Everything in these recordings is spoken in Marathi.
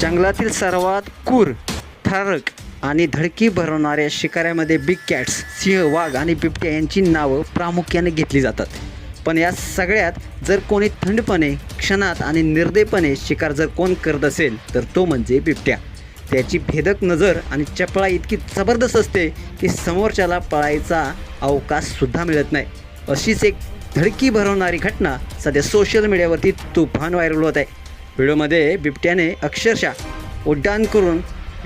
जंगलातील सर्वात क्रूर थारक आणि धडकी भरवणाऱ्या शिकाऱ्यामध्ये बिग कॅट्स सिंह वाघ आणि बिबट्या यांची नावं प्रामुख्याने घेतली जातात. पण या सगळ्यात जर कोणी थंडपणे क्षणात आणि निर्दयपणे शिकार जर कोण करत असेल तर तो म्हणजे बिबट्या. त्याची भेदक नजर आणि चपळा इतकी जबरदस्त असते की समोरच्याला पळायचा अवकाशसुद्धा मिळत नाही. अशीच एक धडकी भरवणारी घटना सध्या सोशल मीडियावरती तुफान व्हायरल होत आहे. व्हिडिओमध्ये बिबट्याने अक्षरशः उड्डाण करून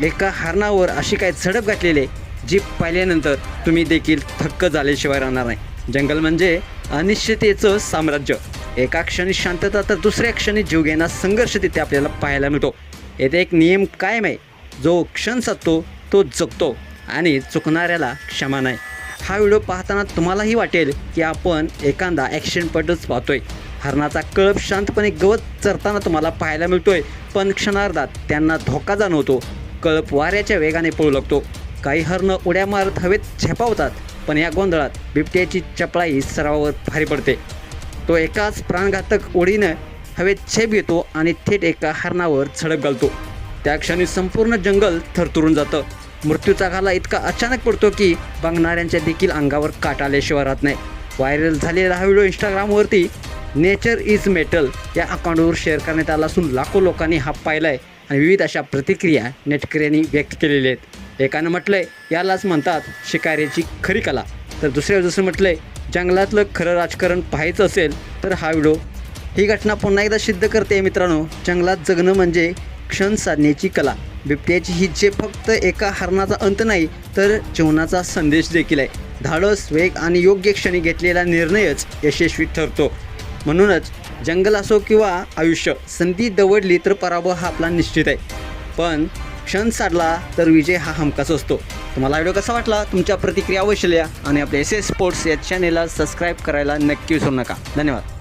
एका हरणावर अशी काय झडप घातलेली आहे जी पाहिल्यानंतर तुम्ही देखील थक्क झाल्याशिवाय राहणार नाही. जंगल म्हणजे अनिश्चिततेचं साम्राज्य. एका क्षणी शांतता तर दुसऱ्या क्षणी जीव संघर्ष तिथे आपल्याला पाहायला मिळतो. येथे एक नियम कायम आहे. जो क्षण साधतो तो जगतो आणि चुकणाऱ्याला क्षमा नाही. हा व्हिडिओ पाहताना तुम्हालाही वाटेल की आपण एखादा ॲक्शनपटच पाहतोय. हरणाचा कळप शांतपणे गवत चरताना तुम्हाला पाहायला मिळतोय. पण क्षणार्धात त्यांना धोका जाणवतो. कळप वाऱ्याच्या वेगाने पळू लागतो. काही हरणं उड्या मारत हवेत झेपावतात पण या गोंधळात बिबट्याची चपळाई सरावावर भारी पडते. तो एकाच प्राणघातक ओढीनं हवेत छेप घेतो आणि थेट एका हरणावर झडप घालतो. त्या क्षणी संपूर्ण जंगल थरथरून जातं. मृत्यूचा घाला इतका अचानक पडतो की बघणाऱ्यांच्या देखील अंगावर काट आल्याशिवाय राहत नाही. व्हायरल झालेला हा व्हिडिओ इंस्टाग्रामवरती नेचर इज मेटल या अकाउंटवर शेअर करण्यात आला असून लाखो लोकांनी हा पाहिला आहे आणि विविध अशा प्रतिक्रिया नेटकऱ्यांनी व्यक्त केलेल्या आहेत. एकानं म्हटलंय यालाच म्हणतात शिकाऱ्याची खरी कला. तर दुसऱ्या दुसरं म्हटलंय जंगलातलं खरं राजकारण पाहायचं असेल तर हा व्हिडिओ ही घटना पुन्हा एकदा सिद्ध करते मित्रांनो. जंगलात जगणं म्हणजे क्षण साधण्याची कला. बिबट्याची ही जे फक्त एका हरणाचा अंत नाही तर जीवनाचा संदेश देखील आहे. धाडस वेग आणि योग्य क्षणी घेतलेला निर्णयच यशस्वी ठरतो. म्हणूनच जंगल असो किंवा आयुष्य संधी दवडली तर पराभव हा आपला निश्चित आहे. पण क्षण साधला तर विजय हा हमखास असतो. तुम्हाला व्हिडिओ कसा वाटला? तुमच्या प्रतिक्रिया अवश्य लिहा आणि आपल्या एस एस स्पोर्ट्स या चॅनेलला सबस्क्राईब करायला नक्की विसरू नका. धन्यवाद.